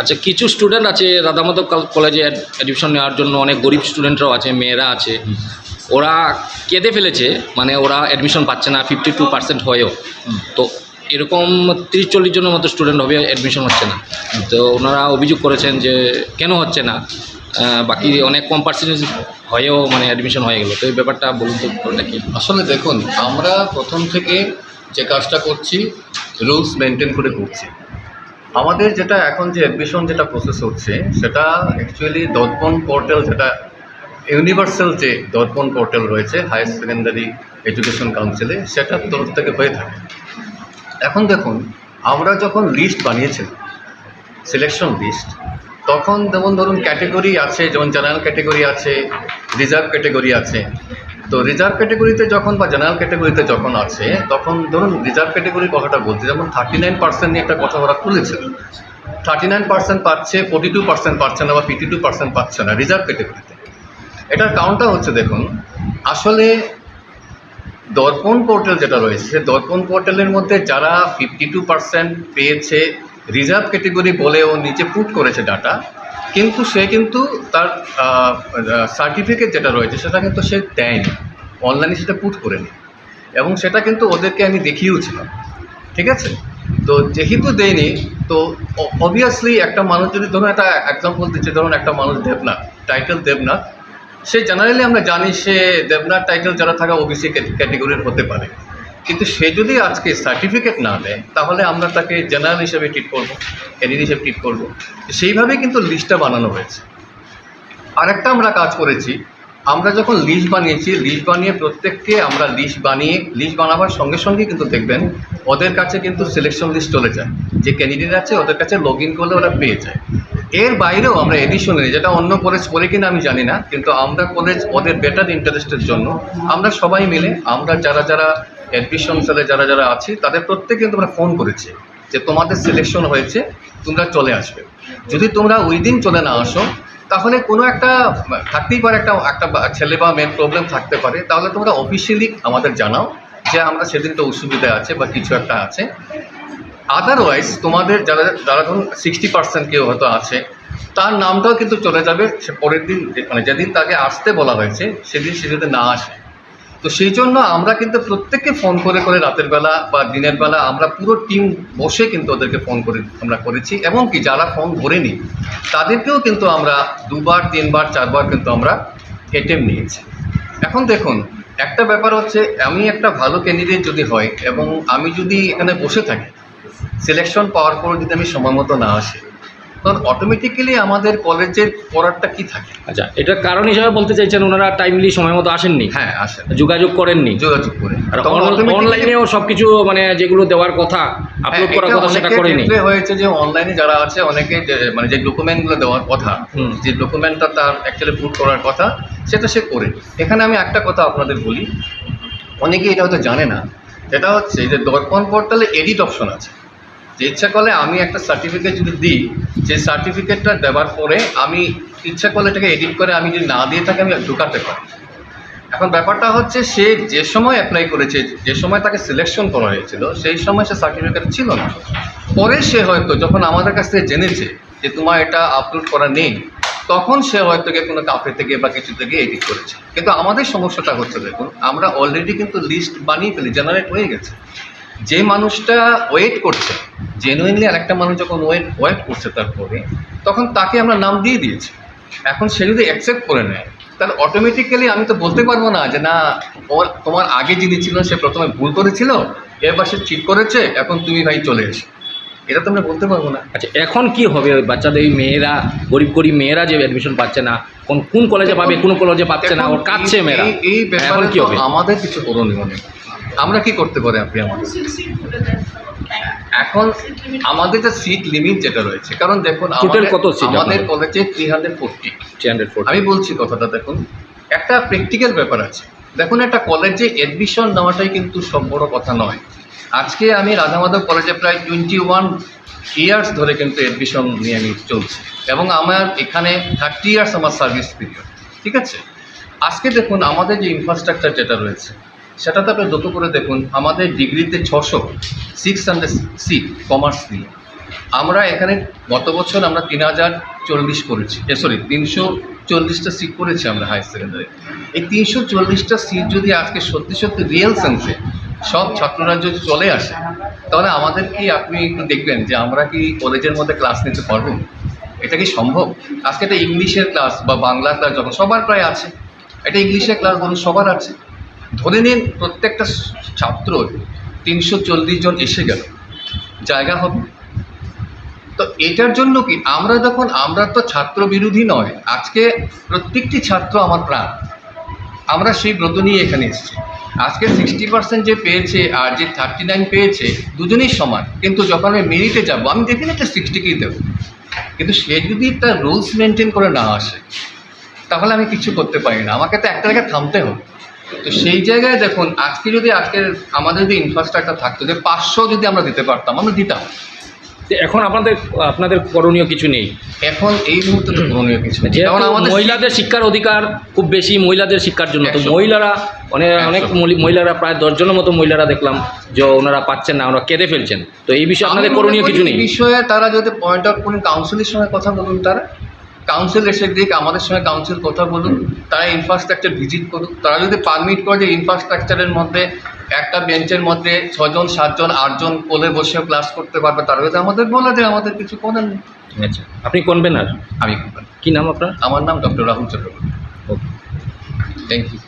আচ্ছা কিছু স্টুডেন্ট আছে রাধামাধব কলেজে অ্যাডমিশন নেওয়ার জন্য অনেক গরিব স্টুডেন্টরাও আছে মেয়েরা আছে। ওরা কেঁদে ফেলেছে মানে ওরা অ্যাডমিশন পাচ্ছে না ফিফটি টু পার্সেন্ট হয়েও তো এরকম তিরিশ চল্লিশ জনের মতো স্টুডেন্ট হবে অ্যাডমিশন হচ্ছে না। তো ওনারা অভিযোগ করেছেন যে কেন হচ্ছে না? বাকি অনেক কম পার্সেন্টেজ হয়েও মানে অ্যাডমিশন হয়ে গেলো। তো এই ব্যাপারটা বলুন তো কি? আসলে দেখুন আমরা প্রথম থেকে যে কাজটা করছি রুলস মেনটেন করে করছি। আমাদের যেটা এখন যে অ্যাডমিশন যেটা প্রসেস হচ্ছে, সেটা অ্যাকচুয়ালি দর্পণ পোর্টাল যেটা ইউনিভার্সাল যে দর্পণ পোর্টাল রয়েছে হায়ার সেকেন্ডারি এডুকেশন কাউন্সিলে সেটার তরফ থেকে হয়ে থাকে। এখন দেখুন, আমরা যখন লিস্ট বানিয়েছিলাম সিলেকশন লিস্ট তখন যেমন ধরুন ক্যাটেগরি আছে, যেমন জেনারেল ক্যাটেগরি আছে রিজার্ভ ক্যাটেগরি আছে তো রিজার্ভ ক্যাটেগরিতে যখন বা জেনারেল ক্যাটেগরিতে যখন আছে, তখন ধরুন রিজার্ভ ক্যাটেগরির কথাটা বলছি, যেমন থার্টি নাইন পার্সেন্ট নিয়ে একটা কথা ওরা তুলেছিল থার্টি নাইন পার্সেন্ট পাচ্ছে ফোর্টি টু পার্সেন্ট পাচ্ছে না বা ফিফটি টু পার্সেন্ট পাচ্ছে না রিজার্ভ ক্যাটেগরিতে এটার কারণটা হচ্ছে দেখুন, আসলে দর্পণ পোর্টাল যেটা রয়েছে, সে দর্পণ পোর্টালের মধ্যে যারা ফিফটি টু পার্সেন্ট পেয়েছে রিজার্ভ ক্যাটেগরি বলে ও নিচে পুট করেছে ডাটা কিন্তু সে কিন্তু তার সার্টিফিকেট যেটা রয়েছে সেটা কিন্তু সে দেয়নি। অনলাইনে সেটা পুট করেনি। এবং সেটা কিন্তু ওদেরকে আমি দেখিয়েওছিলাম। ঠিক আছে? তো যেহেতু দেয়নি, তো অবভিয়াসলি একটা মানুষ যদি, ধরুন একটা এক্সাম্পল দিচ্ছে, ধরুন একটা মানুষ দেবনাথ টাইটেল দেবনাথ, সে জেনারেলি আমরা জানি সে দেবনাথ টাইটেল যারা থাকা ওবিসি ক্যাটেগরির হতে পারে। কিন্তু সে যদি আজকে সার্টিফিকেট না দেয়, তাহলে আমরা তাকে জেনারেল হিসেবে ট্রিট করব ক্যান্ডিডেট হিসেবে ট্রিট করব। সেইভাবেই কিন্তু লিস্টটা বানানো হয়েছে। আরেকটা আমরা কাজ করেছি, আমরা যখন লিস্ট বানিয়েছি লিস্ট বানিয়ে প্রত্যেককে আমরা লিস্ট বানিয়ে লিস্ট বানাবার সঙ্গে সঙ্গে কিন্তু দেখবেন, ওদের কাছে কিন্তু সিলেকশন লিস্ট চলে যায়। যে ক্যান্ডিডেট আছে, ওদের কাছে লগ ইন করলে ওরা পেয়ে যায়। এর বাইরেও আমরা এডিশনালি যেটা অন্য কলেজ করে কিনা আমি জানি না, কিন্তু আমরা কলেজ ওদের বেটার ইন্টারেস্টের জন্য আমরা সবাই মিলে, আমরা যারা যারা অ্যাডমিশন সেলে যারা যারা আছি, তাদের প্রত্যেকে কিন্তু আমরা ফোন করেছি যে তোমাদের সিলেকশন হয়েছে, তোমরা চলে আসবে। যদি তোমরা ওই দিন চলে না আসো, তাহলে কোনো একটা, থাকতেই পারে একটা একটা ছেলে বা মেয়ের প্রবলেম থাকতে পারে। তাহলে তোমরা অফিসিয়ালি আমাদের জানাও যে আমরা সেদিন তো অসুবিধা আছে বা কিছু একটা আছে। আদারওয়াইজ তোমাদের যারা যারা ধরুন সিক্সটি পার্সেন্ট কেউ হয়তো আছে, তার নামটাও কিন্তু চলে যাবে সে পরের দিন মানে যেদিন তাকে আসতে বলা হয়েছে, সেদিন সে যদি না আসে। তো সেই জন্য আমরা কিন্তু প্রত্যেককে ফোন করে করে রাতের বেলা বা দিনের বেলা আমরা পুরো টিম বসে কিন্তু ওদেরকে ফোন করে আমরা করেছি। এবং কি যারা ফোন ধরেনি, তাদেরকেও কিন্তু আমরা দুবার, তিনবার, চারবার কিন্তু আমরা এটেম নিয়েছি। এখন দেখুন, একটা ব্যাপার হচ্ছে আমি একটা ভালো ক্যান্ডিডেট যদি হয় এবং আমি যদি এখানে বসে থাকি সিলেকশন পাওয়ার পর যদি আমি সময় মতো না আসি তখন অটোমেটিক্যালি আমাদের কলেজের পড়ারটা কি থাকে? আচ্ছা এটার কারণ হিসাবে বলতে চাইছেন ওনারা টাইমলি সময় মতো আসেননি? হ্যাঁ আসে যোগাযোগ করেননি? যোগাযোগ করে আর অনলাইনেও সব কিছু মানে যেগুলো দেওয়ার কথা আপলোড হ্যাঁ, করার কথা সেটা করেনি হয়েছে যে অনলাইনে যারা আছে অনেকে মানে যে ডকুমেন্টগুলো দেওয়ার কথা যে ডকুমেন্টটা তার অ্যাকচুয়ালি পুট করার কথা সেটা সে করে। এখানে আমি একটা কথা আপনাদের বলি। অনেকে এটা হয়তো জানে না। সেটা হচ্ছে যে দর্পণ পোর্টালে এডিট অপশন আছে। যে ইচ্ছা করলে আমি একটা সার্টিফিকেট যদি দিই সেই সার্টিফিকেটটা দেওয়ার পরে আমি ইচ্ছা করলে এটাকে এডিট করে আমি যদি না দিয়ে থাকি, আমি ঢুকাতে পারি এখন ব্যাপারটা হচ্ছে, সে যে সময় অ্যাপ্লাই করেছে, যে সময় তাকে সিলেকশন করা হয়েছিল, সেই সময় সে সার্টিফিকেট ছিল না। পরে সে হয়তো যখন আমাদের কাছ থেকে জেনেছে যে তোমার এটা আপলোড করা নেই, তখন সে হয়তো গিয়ে কোনো কাফে থেকে বা কিছু থেকে এডিট করেছে। কিন্তু আমাদের সমস্যাটা হচ্ছে, দেখুন, আমরা অলরেডি কিন্তু লিস্ট বানিয়ে ফেলি জেনারেট হয়ে গেছে। যে মানুষটা ওয়েট করছে জেনুইনলি আরেকটা মানুষ যখন ওয়েট ওয়েট করছে তারপরে তখন তাকে আমরা নাম দিয়ে দিয়েছি। এখন সে যদি অ্যাকসেপ্ট করে নেয় তাহলে অটোমেটিক্যালি আমি তো বলতে পারব না যে না ওর তোমার আগে যিনি ছিল সে প্রথমে ভুল করেছিল এবার সে ঠিক করেছে এখন তুমি ভাই চলে এসো। এটা তো আমরা বলতে পারব না। আচ্ছা এখন কি হবে? ওই বাচ্চাদের এই মেয়েরা গরিব গরিব মেয়েরা যে অ্যাডমিশন পাচ্ছে না কোন কোন কলেজে পাবে কোন কলেজে পাচ্ছে না ওর কাছে মেয়েরা। এই- ব্যাপারে কি হবে? আমাদের কিছু করণীয় নেই। আমরা কি করতে পারি আপনি আমাদের? এখন আমাদের যে সিট লিমিট যেটা রয়েছে কারণ দেখুন আমাদের- কত seat আমাদের কলেজে three hundred forty three hundred four আমি বলছি কথাটা দেখুন একটা প্র্যাকটিক্যাল ব্যাপার আছে। দেখুন একটা কলেজে অ্যাডমিশন নেওয়াটাই কিন্তু সব বড় কথা নয়। আজকে আমি রাধামাধব কলেজে প্রায় টোয়েন্টি ওয়ান ইয়ার্স ধরে কিন্তু অ্যাডমিশন নিয়ে আমি চলছি। এবং আমার এখানে থার্টি ইয়ার্স আমার সার্ভিস পিরিয়ড ঠিক আছে? আজকে দেখুন আমাদের যে ইনফ্রাস্ট্রাকচার যেটা রয়েছে সেটাতে আপনি যত করে দেখুন, আমাদের ডিগ্রিতে ছশো সিক্স হান্ড্রেড সিট কমার্স নিয়ে। আমরা এখানে গত বছর আমরা তিন হাজার চল্লিশ করেছি সরি তিনশো চল্লিশটা সিট করেছি আমরা হায়ার সেকেন্ডারি এই তিনশো চল্লিশটা সিট যদি আজকে সত্যি সত্যি রিয়েল সেন্সে সব ছাত্ররা যদি চলে আসে, তাহলে আমাদের কি আপনি একটু দেখবেন যে আমরা কি কলেজের মধ্যে ক্লাস নিতে পারব? এটা কি সম্ভব? আজকে এটা ইংলিশের ক্লাস বা বাংলা ক্লাস যখন সবার প্রায় আছে, এটা ইংলিশের ক্লাস বলুন, সবার আছে। ধরে নিন প্রত্যেকটা ছাত্র তিনশো চল্লিশ জন এসে গেল। জায়গা হবে। তো এটার জন্য কি আমরা যখন, আমরা তো ছাত্র বিরোধী নয়, আজকে প্রত্যেকটি ছাত্র আমার প্রাণ। আমরা সেই ব্রত নিয়ে এখানে এসেছি। আজকে সিক্সটি পার্সেন্ট যে পেয়েছে আর যে থার্টি নাইন পেয়েছে, দুজনেই সমান। কিন্তু যখন আমি মেরিটে যাব, আমি ডেফিনেটলি সিক্সটিকেই দেবো। কিন্তু সে যদি তার রুলস মেনটেন করে না আসে, তাহলে আমি কিছু করতে পারি না। আমাকে তো একটা জায়গায় থামতে হবে। তো সেই জায়গায় দেখুন আজকে যদি আজকে আমাদের যদি ইনফ্রাস্ট্রাকচার থাকতো যে পাঁচশো যদি আমরা দিতে পারতাম আমরা দিতাম। এখন আপনাদের আপনাদের করণীয় কিছু নেই। এখন এই মুহূর্তে করণীয় কিছু নেই। কারণ আমাদের মহিলাদের শিক্ষার অধিকার খুব বেশি মহিলাদের শিক্ষার জন্য। তো মহিলারা অনেক অনেক মহিলারা প্রায় দশজনের মতো মহিলারা দেখলাম যে ওনারা পাচ্ছেন না ওনারা কেঁদে ফেলছেন। তো এই বিষয়ে আপনাদের করণীয় কিছু নেই। এই বিষয়ে তারা যদি পয়েন্ট আউট করুন কাউন্সিলের সঙ্গে কথা বলুন তারা। কাউন্সিল এসে দিক আমাদের সঙ্গে কাউন্সিল কথা বলুন তারা ইনফ্রাস্ট্রাকচার ভিজিট করুক। তারা যদি পারমিট করে যে ইনফ্রাস্ট্রাকচারের মধ্যে একটা বেঞ্চের মধ্যে ছজন সাতজন আটজন কোলে বসে ক্লাস করতে পারবে তারা যদি আমাদের বলে যে আমাদের কিছু করেন। আচ্ছা আপনি আর আমি কি নাম আপনার? আমার নাম doctor Rahul Chakraborty okay thank you